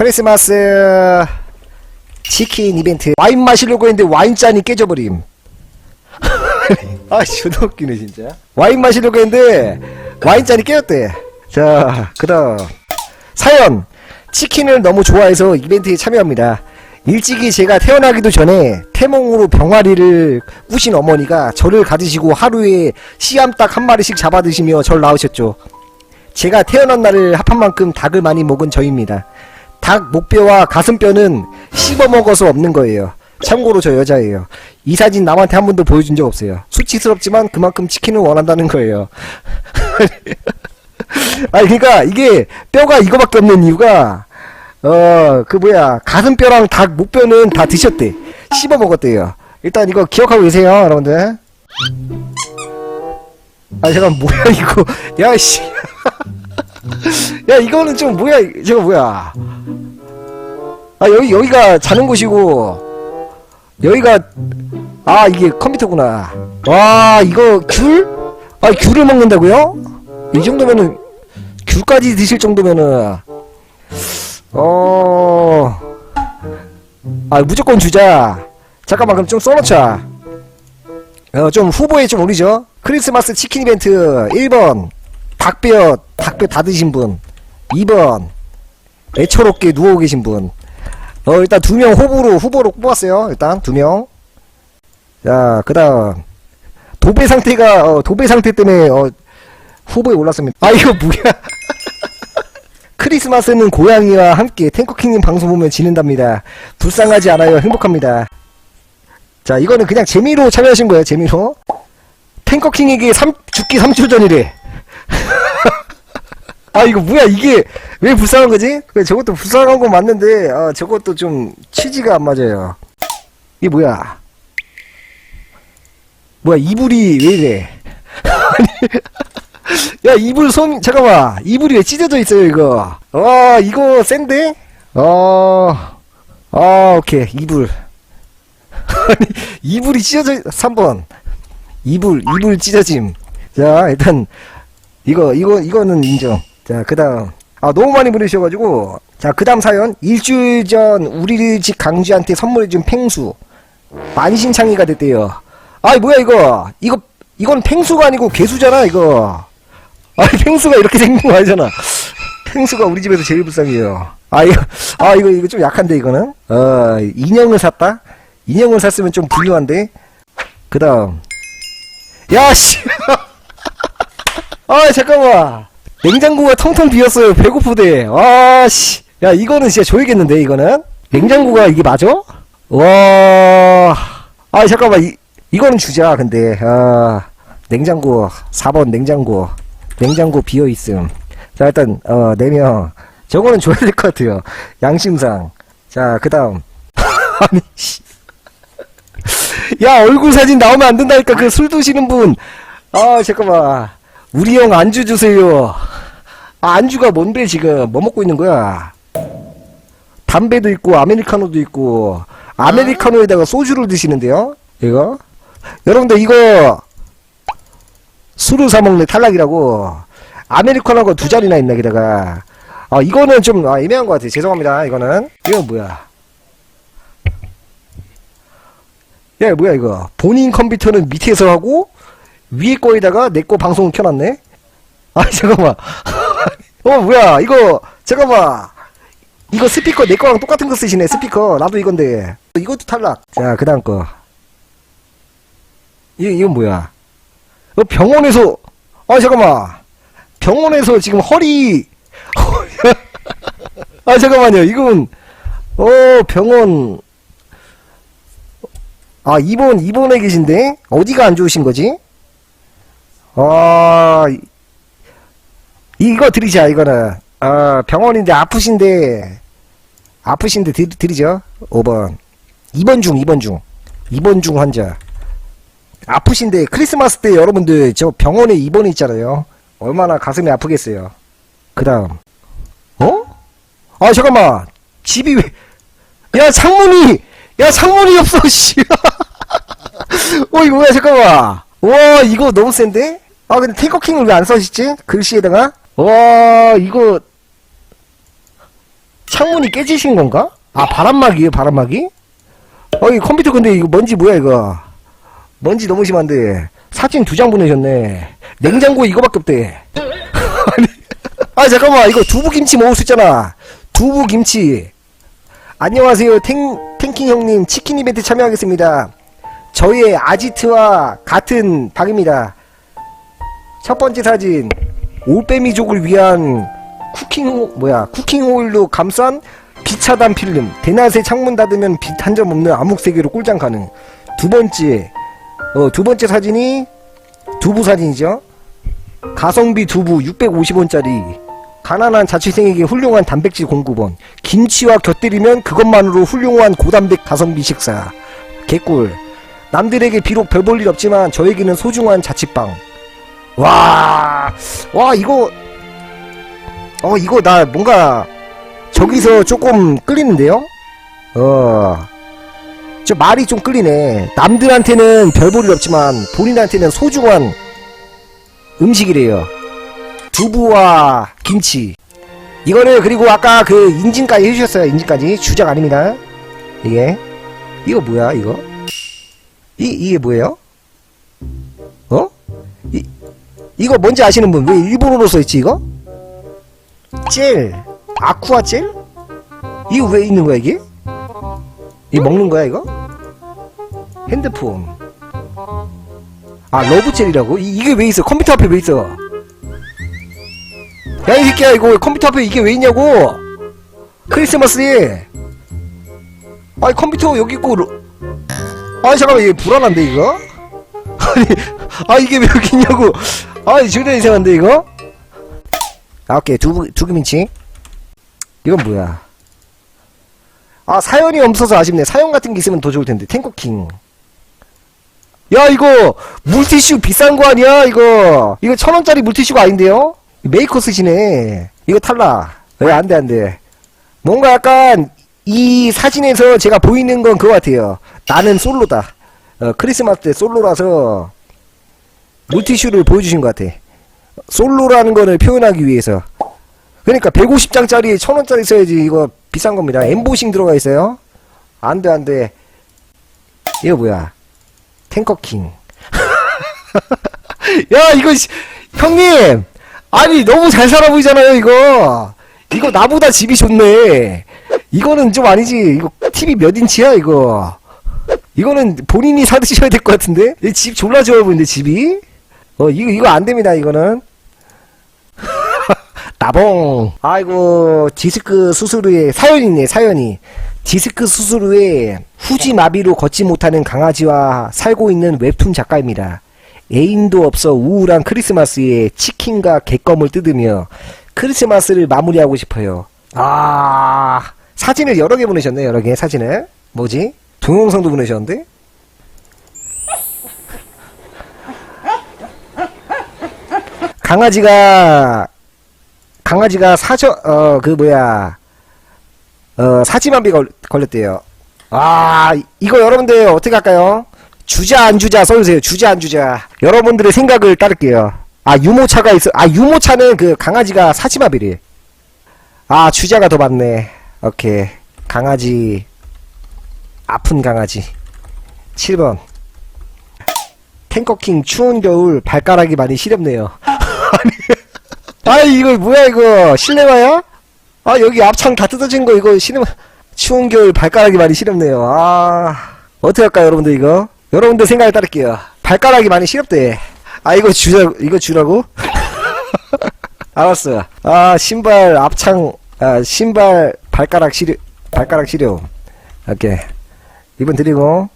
크리스마스 치킨 이벤트. 와인 마시려고 했는데 와인잔이 깨져버림. 아 존나 웃기네 진짜. 와인 마시려고 했는데 와인잔이 깨졌대. 자 그다음. 사연. 치킨을 너무 좋아해서 이벤트에 참여합니다. 일찍이 제가 태어나기도 전에 태몽으로 병아리를 꾸신 어머니가 저를 가지시고 하루에 씨암탉 한 마리씩 잡아 드시며 절 낳으셨죠. 제가 태어난 날을 합한 만큼 닭을 많이 먹은 저입니다. 닭 목뼈와 가슴뼈는 씹어 먹어서 없는 거예요. 참고로 저 여자예요. 이 사진 남한테 한 번도 보여준 적 없어요. 수치스럽지만 그만큼 치킨을 원한다는 거예요. 아니 그러니까 이게 뼈가 이거밖에 없는 이유가 어 그 뭐야 가슴뼈랑 닭 목뼈는 다 드셨대. 씹어 먹었대요. 일단 이거 기억하고 계세요, 여러분들. 아 잠깐 뭐야 이거 야씨 야 이거는 좀 뭐야 저거 뭐야 아 여기 여기가 자는 곳이고 여기가 아 이게 컴퓨터구나. 와 이거 귤? 아 귤을 먹는다고요? 이 정도면은 귤까지 드실 정도면은 어... 아 무조건 주자. 잠깐만 그럼 좀 써놓자. 어, 좀 후보에 좀 오르죠. 크리스마스 치킨 이벤트 1번. 닭뼈 닭뼈 다 드신 분. 2번. 애처롭게 누워 계신 분 어, 일단 두 명 후보로 후보로 뽑았어요. 일단 두 명. 자, 그다음 도배 상태가 어, 도배 상태 때문에 어, 후보에 올랐습니다. 아 이거 뭐야? 크리스마스는 고양이와 함께 탱커킹님 방송 보면 지낸답니다. 불쌍하지 않아요. 행복합니다. 자, 이거는 그냥 재미로 참여하신 거예요, 재미로. 탱커킹에게 3, 죽기 3초 전이래. 아, 이거 뭐야, 이게, 왜 불쌍한 거지? 저것도 불쌍한 건 맞는데, 아, 저것도 좀, 취지가 안 맞아요. 이게 뭐야? 뭐야, 이불이 왜 이래? 야, 이불 솜, 잠깐만. 이불이 왜 찢어져 있어요, 이거? 와, 이거 센데? 어, 아, 오케이, 이불. 아니, 이불이 찢어져, 3번. 이불, 이불 찢어짐. 자, 일단, 이거, 이거, 이거는 인정. 자, 그 다음. 아, 너무 많이 보내주셔가지고. 자, 그 다음 사연. 일주일 전 우리 집 강쥐한테 선물해준 팽수. 만신창이가 됐대요. 아이, 뭐야, 이거. 이거, 이건 팽수가 아니고 개수잖아, 이거. 아니, 팽수가 이렇게 생긴 거 아니잖아. 팽수가 우리 집에서 제일 불쌍해요. 아, 이거, 아, 이거, 이거 좀 약한데, 이거는. 어, 인형을 샀다? 인형을 샀으면 좀 불리한데? 그 다음. 야, 씨! 아, 잠깐만. 냉장고가 텅텅 비었어요. 배고프대. 와, 씨. 야, 이거는 진짜 줘야겠는데, 이거는? 냉장고가 이게 맞아? 와. 아, 잠깐만. 이, 이거는 주자, 근데. 아, 냉장고. 4번 냉장고. 냉장고 비어있음. 자, 일단, 어, 4명. 저거는 줘야 될 것 같아요. 양심상. 자, 그 다음. 아니, 씨. 야, 얼굴 사진 나오면 안 된다니까, 그 술 드시는 분. 아, 잠깐만. 우리 형 안주 주세요. 아, 안주가 뭔데, 지금? 뭐 먹고 있는 거야? 담배도 있고, 아메리카노도 있고, 아메리카노에다가 소주를 드시는데요? 이거? 여러분들, 이거, 술을 사먹네, 탈락이라고. 아메리카노가 두 잔이나 있나, 게다가. 아, 이거는 좀, 아, 애매한 것 같아. 죄송합니다, 이거는. 이건 뭐야? 야, 뭐야, 이거. 본인 컴퓨터는 밑에서 하고, 위에 거에다가 내 거 방송을 켜놨네? 아, 잠깐만. 어, 뭐야, 이거, 잠깐만. 이거 스피커 내 거랑 똑같은 거 쓰시네, 스피커. 나도 이건데. 이것도 탈락. 자, 그 다음 거. 이, 이건 뭐야? 어, 병원에서, 아, 잠깐만. 병원에서 지금 허리, 아, 잠깐만요. 이건, 어, 병원, 아, 입원, 입원에 계신데? 어디가 안 좋으신 거지? 아, 이- 이거 드리자, 이거는. 아, 병원인데 아프신데, 아프신데 드, 드리죠? 5번. 2번 중, 2번 중. 2번 중 환자. 아프신데, 크리스마스 때 여러분들, 저 병원에 입원해 있잖아요. 얼마나 가슴이 아프겠어요. 그 다음. 어? 아, 잠깐만. 집이 왜, 야, 창문이! 야, 창문이 없어, 씨! 어, 이거 뭐야, 잠깐만. 와, 이거 너무 센데? 아, 근데 탱커킹을 왜 안 써시지? 글씨에다가? 와, 이거. 창문이 깨지신 건가? 아, 바람막이에요, 바람막이? 어, 이 컴퓨터 근데 이거 먼지 뭐야, 이거? 먼지 너무 심한데. 사진 두 장 보내셨네. 냉장고에 이거밖에 없대. 아니, 아, 잠깐만. 이거 두부김치 먹을 수 있잖아. 두부김치. 안녕하세요. 탱, 탱킹 형님. 치킨 이벤트 참여하겠습니다. 저희의 아지트와 같은 방입니다. 첫 번째 사진. 올빼미족을 위한 쿠킹, 호, 뭐야, 쿠킹 호일로 감싼 비차단 필름. 대낮에 창문 닫으면 빛 한 점 없는 암흑 세계로 꿀장 가능. 두 번째. 어, 두 번째 사진이 두부 사진이죠. 가성비 두부 650원짜리. 가난한 자취생에게 훌륭한 단백질 공급원. 김치와 곁들이면 그것만으로 훌륭한 고단백 가성비 식사. 개꿀. 남들에게 비록 별 볼 일 없지만 저에게는 소중한 자취방. 와, 와, 이거, 어, 이거 나 뭔가 저기서 조금 끌리는데요? 어, 저 말이 좀 끌리네. 남들한테는 별 볼 일 없지만 본인한테는 소중한 음식이래요. 두부와 김치. 이거를 그리고 아까 그 인증까지 해주셨어요. 인증까지 주작 아닙니다. 이게 이거 뭐야 이거? 이 이게 뭐예요? 어? 이 이거 뭔지 아시는 분? 왜 일본어로 써있지 이거? 젤 아쿠아 젤? 이거 왜 있는 거야 이게? 이거 먹는 거야 이거? 핸드폰 아 러브젤이라고? 이, 이게 왜 있어? 컴퓨터 앞에 왜 있어? 야 이 새끼야 이거 컴퓨터 앞에 이게 왜 있냐고 크리스마스에 아니 컴퓨터 여기 있고 러... 아니 잠깐만 이게 불안한데 이거? 아니 아 이게 왜 여기 있냐고. 아니 존나 이상한데 이거? 아 오케이. 두부 두기민치 이건 뭐야? 아 사연이 없어서 아쉽네. 사연 같은 게 있으면 더 좋을 텐데. 탱커킹. 야 이거 물티슈 비싼 거 아니야 이거? 이거 천 원짜리 물티슈가 아닌데요? 메이커 쓰시네. 이거 탈락. 왜 안돼 안돼. 뭔가 약간 이 사진에서 제가 보이는 건 그거 같아요 나는 솔로다. 어, 크리스마스 때 솔로라서 물티슈를 보여주신 것 같아. 솔로라는 거를 표현하기 위해서. 그러니까 150장짜리 1000원짜리 써야지 이거 비싼 겁니다. 엠보싱 들어가 있어요. 안 돼 안 돼. 이거 뭐야? 탱커킹. 야 이거 씨- 형님! 아니 너무 잘 살아 보이잖아요 이거. 이거 나보다 집이 좋네. 이거는 좀 아니지. 이거 TV 몇 인치야 이거 이거는 본인이 사드셔야 될 것 같은데? 이집 졸라 좋아 보이는데 집이? 어 이거 이거 안 됩니다 이거는. 나봉. 아이고 디스크 수술 후에 사연이 있네 사연이. 디스크 수술 후에 후지 마비로 걷지 못하는 강아지와 살고 있는 웹툰 작가입니다. 애인도 없어 우울한 크리스마스에 치킨과 개껌을 뜯으며 크리스마스를 마무리하고 싶어요. 아 사진을 여러 개 보내셨네 여러 개 사진을. 뭐지 동영상도 보내셨는데 강아지가 강아지가 사저 어 그 뭐야 어 사지마비 걸, 걸렸대요. 아 이거 여러분들 어떻게 할까요? 주자 안 주자 써주세요. 주자 안 주자. 여러분들의 생각을 따를게요. 아 유모차가 있어. 아 유모차는 그 강아지가 사지마비래. 아 주자가 더 많네. 오케이 강아지 아픈 강아지 7번 탱커킹 추운 겨울 발가락이 많이 시렵네요. 아니, 아 이거 뭐야 이거 실내화야? 아 여기 앞창 다 뜯어진 거 이거 실내화 추운 겨울 발가락이 많이 시렵네요. 아 어떻게 할까요 여러분들 이거? 여러분들 생각을 따를게요. 발가락이 많이 시렵대. 아 이거 주자 이거 주라고? 알았어. 아 신발 앞창 아 신발 발가락 시려 발가락 시려. 오케이 이번 드리고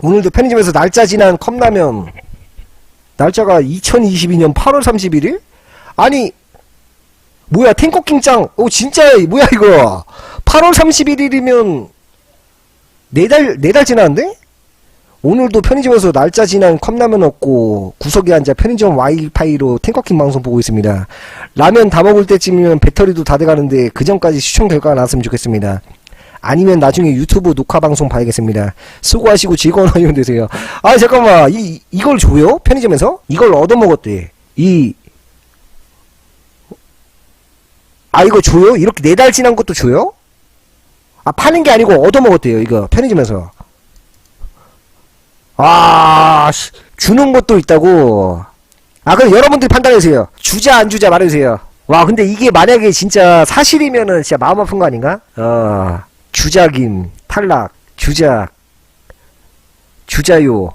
오늘도 편의점에서 날짜 지난 컵라면 날짜가 2022년 8월 31일? 아니 뭐야 탱커킹짱 오 진짜 뭐야 이거 8월 31일이면 네달 네 달 지났는데? 오늘도 편의점에서 날짜 지난 컵라면 얻고 구석에 앉아 편의점 와이파이로 탱커킹 방송 보고 있습니다. 라면 다 먹을 때쯤이면 배터리도 다 돼가는데 그 전까지 시청 결과가 나왔으면 좋겠습니다. 아니면 나중에 유튜브 녹화 방송 봐야겠습니다. 수고하시고 즐거운 하루 되세요. 아 잠깐만 이 이걸 줘요? 편의점에서? 이걸 얻어먹었대. 이 아, 이거 줘요? 이렇게 네 달 지난 것도 줘요? 아, 파는 게 아니고 얻어먹었대요, 이거. 편의점에서. 아, 씨, 주는 것도 있다고. 아, 그럼 여러분들이 판단해주세요. 주자, 안 주자 말해주세요. 와, 근데 이게 만약에 진짜 사실이면은 진짜 마음 아픈 거 아닌가? 어, 주작임, 탈락, 주작, 주자요,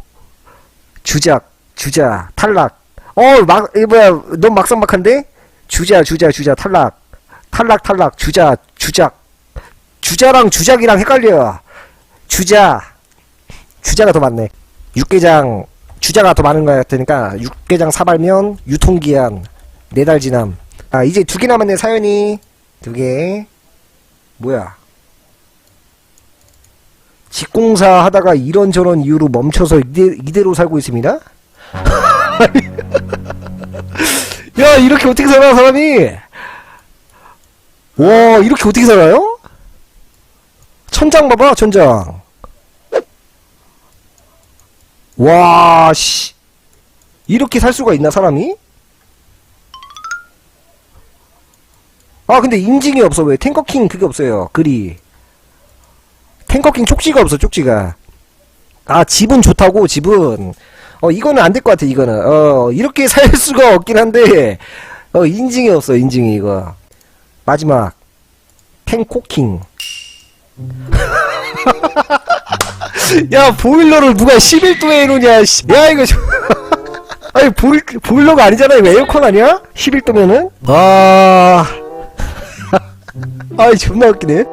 주작, 주자, 탈락. 어, 막, 이 뭐야, 너무 막상막한데? 주자, 주자, 주자, 탈락. 탈락, 탈락, 주자, 주작. 주자랑 주작이랑 헷갈려. 주자. 주자가 더 많네. 육개장, 주자가 더 많은 것 같으니까, 육개장 사발면, 유통기한, 네 달 지남. 아, 이제 두 개 남았네, 사연이. 두 개. 뭐야. 직공사 하다가 이런저런 이유로 멈춰서 이대, 이대로 살고 있습니다? 야, 이렇게 어떻게 살아, 사람이? 와, 이렇게 어떻게 살아요? 천장 봐봐, 천장. 와, 씨. 이렇게 살 수가 있나, 사람이? 아, 근데 인증이 없어. 왜? 탱커킹 그게 없어요. 글이. 탱커킹 쪽지가 없어, 쪽지가. 아, 집은 좋다고, 집은. 어, 이거는 안 될 것 같아, 이거는. 어, 이렇게 살 수가 없긴 한데, 어, 인증이 없어, 인증이, 이거. 마지막. 탱코킹. 야, 보일러를 누가 11도에 해놓냐, 씨. 야, 이거, 저- 아니, 보일, 보일러가 아니잖아. 이거 에어컨 아니야? 11도면은? 아. 아이, 존나 웃기네.